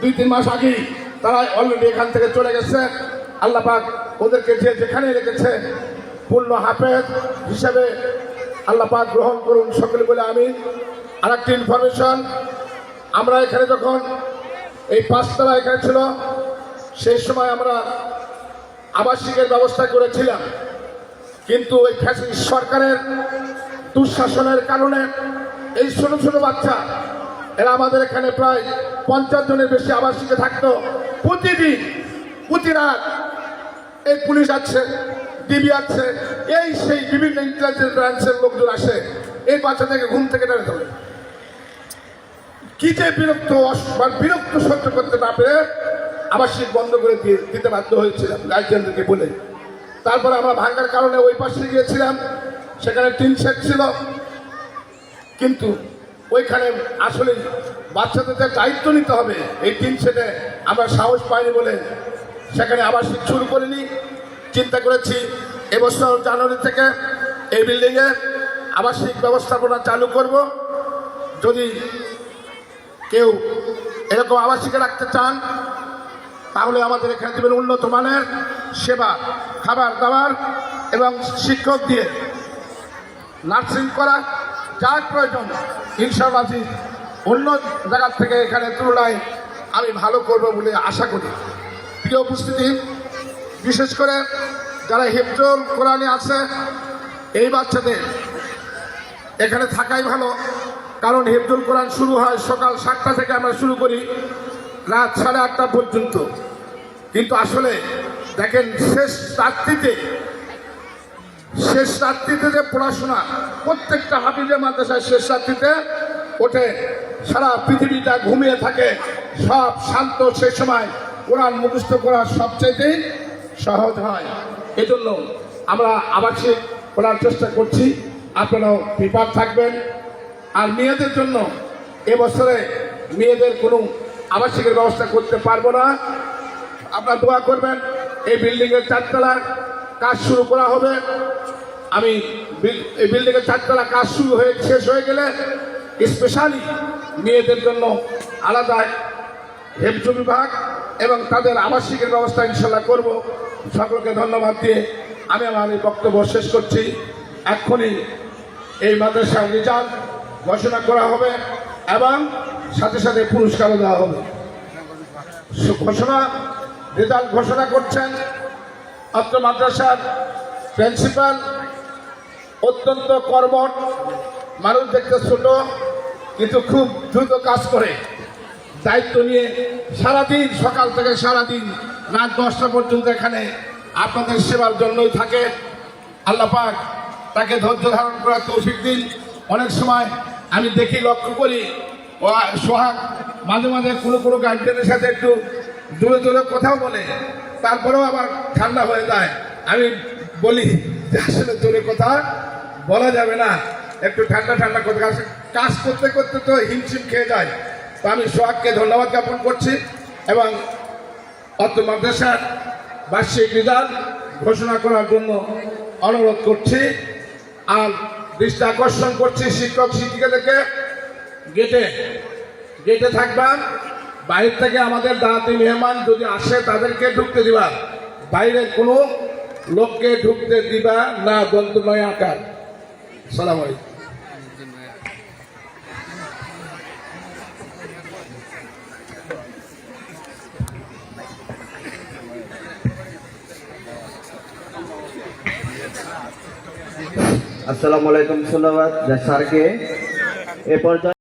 দুই, তিন মাস আগেই তারা অলরেডি এখান থেকে চলে গেছে। আল্লাহ পাক ওদেরকে যে যেখানে রেখেছে, পূর্ণ হাফেজ হিসাবে আল্লাহ পাক গ্রহণ করুন সকলে বলে আমি আর একটি ইনফরমেশন আমরা এখানে যখন এই পাঁচতলা এখানে ছিল, সেই সময় আমরা আবাসিকের ব্যবস্থা করেছিলাম। কিন্তু ওই ফ্যাসিস্ট সরকারের দুঃশাসনের কারণে এই ছোট ছোট বাচ্চা, এরা আমাদের এখানে প্রায় পঞ্চাশ জনের বেশি আবাসিকে থাকতো। প্রতিদিন, প্রতি রাত এই পুলিশ আছে ডিবি আছে এই সেই বিভিন্ন ইন্টেলিজেন্স ব্রাঞ্চের লোকজন আসে, এই বাচ্চা থেকে ঘুম থেকে টেনে তোলে কি যে বিরক্ত বিরক্ত সহ্য করতে না পেরে আবাসিক বন্ধ করে দিয়ে দিতে বাধ্য হয়েছিলাম, গার্জিয়ানদেরকে বলে। তারপর আমরা ভাঙার কারণে ওই পাশে গিয়েছিলাম, সেখানে টিন সেট ছিল। কিন্তু ওইখানে আসলে বাচ্চাদের দায়িত্ব নিতে হবে, এই টিন সেটে আমরা সাহস পাইনি বলে সেখানে আবাসিক শুরু করিনি। চিন্তা করেছি, এবছর জানুয়ারি থেকে এই বিল্ডিংয়ে আবাসিক ব্যবস্থাপনা চালু করব। যদি কেউ এরকম আবাসিকে রাখতে চান, তাহলে আমাদের এখানে দেবেন উন্নত মানের সেবা, খাবার দাবার এবং শিক্ষক দিয়ে নার্সিং করা, যার প্রয়োজন। ইনশাআল্লাহ অন্য জায়গার থেকে এখানে তুলনায় আমি ভালো করব বলে আশা করি। প্রিয় উপস্থিতি, বিশেষ করে যারা হিফজুল কোরআনে আছে, এই বাচ্চাদের এখানে থাকাই ভালো। কারণ হিফজুল কোরআন শুরু হয় সকাল সাতটা থেকে আমরা শুরু করি, রাত সাড়ে আটটা পর্যন্ত। কিন্তু আসলে দেখেন শেষ রাত্রিতে শেষ রাত্রিতে যে পড়াশোনা, প্রত্যেকটা হাফিজের মাদ্রাসায় শেষ রাত্রিতে ওঠে। সারা পৃথিবীটা ঘুমিয়ে থাকে, সব শান্ত সে সময় কোরআন মুখস্থ করা সবচাইতেই সহজ হয়। এজন্য আমরা আবাসিক করার চেষ্টা করছি। আপনারাও প্রিপার থাকবেন। আর মেয়েদের জন্য এবছরে মেয়েদের কোনো আবাসিকের ব্যবস্থা করতে পারব না। আপনারা দোয়া করবেন, এই বিল্ডিংয়ের চারতলার কাজ শুরু করা হবে। আমি এই বিল্ডিংয়ের চারতলা কাজ শুরু হয়ে শেষ হয়ে গেলে স্পেশালি মেয়েদের জন্য আলাদা হেফজু বিভাগ এবং তাদের আবাসিকের ব্যবস্থা ইনশাল্লাহ করব। সকলকে ধন্যবাদ দিয়ে আমি আমার এই বক্তব্য শেষ করছি। এক্ষুনি এই মাদ্রাসার রেজাল্ট ঘোষণা করা হবে এবং সাথে সাথে পুরস্কারও দেওয়া হবে। ঘোষণা রেজাল্ট ঘোষণা করছেন অত্র মাদ্রাসার প্রিন্সিপাল, অত্যন্ত কর্মঠ, মানুষ দেখতে ছোট, কিন্তু খুব দ্রুত কাজ করে। দায়িত্ব নিয়ে সারাদিন, সকাল থেকে সারাদিন রাত দশটা পর্যন্ত এখানে আপনাদের সেবার জন্যই থাকে। আল্লাহ পাক তাকে ধৈর্য ধারণ করার তৌফিক দিন। অনেক সময় আমি দেখি, লক্ষ্য করি সোহাগ মাঝে মাঝে কোনো কোনো গার্জেনের সাথে একটু দূরে দূরে কথাও বলে। তারপরেও আবার ঠান্ডা হয়ে যায়। আমি বলি, যে আসলে দূরে কথা বলা যাবে না। একটু ঠান্ডা ঠান্ডা কথা কাজ করতে করতে তো হিমশিম খেয়ে যায়। তো আমি সোহাগকে ধন্যবাদ জ্ঞাপন করছি এবং অত মাদ্রাসার বার্ষিক রেজাল্ট ঘোষণা করার জন্য অনুরোধ করছি আর দৃষ্টি আকর্ষণ করছি শিক্ষক শিক্ষিকাদেরকে। গেটে গেটে থাকবেন। বাইরে থেকে আমাদের দাঁড়াতে মেহমান যদি আসে, তাদেরকে ঢুকতে দিবা। বাইরে কোনো লোককে ঢুকতে দিবা না দন্তময় আকার। সালাম আলাইকুম। আসসালামু আলাইকুম ধন্যবাদ স্যারকে এ পর্যায়ে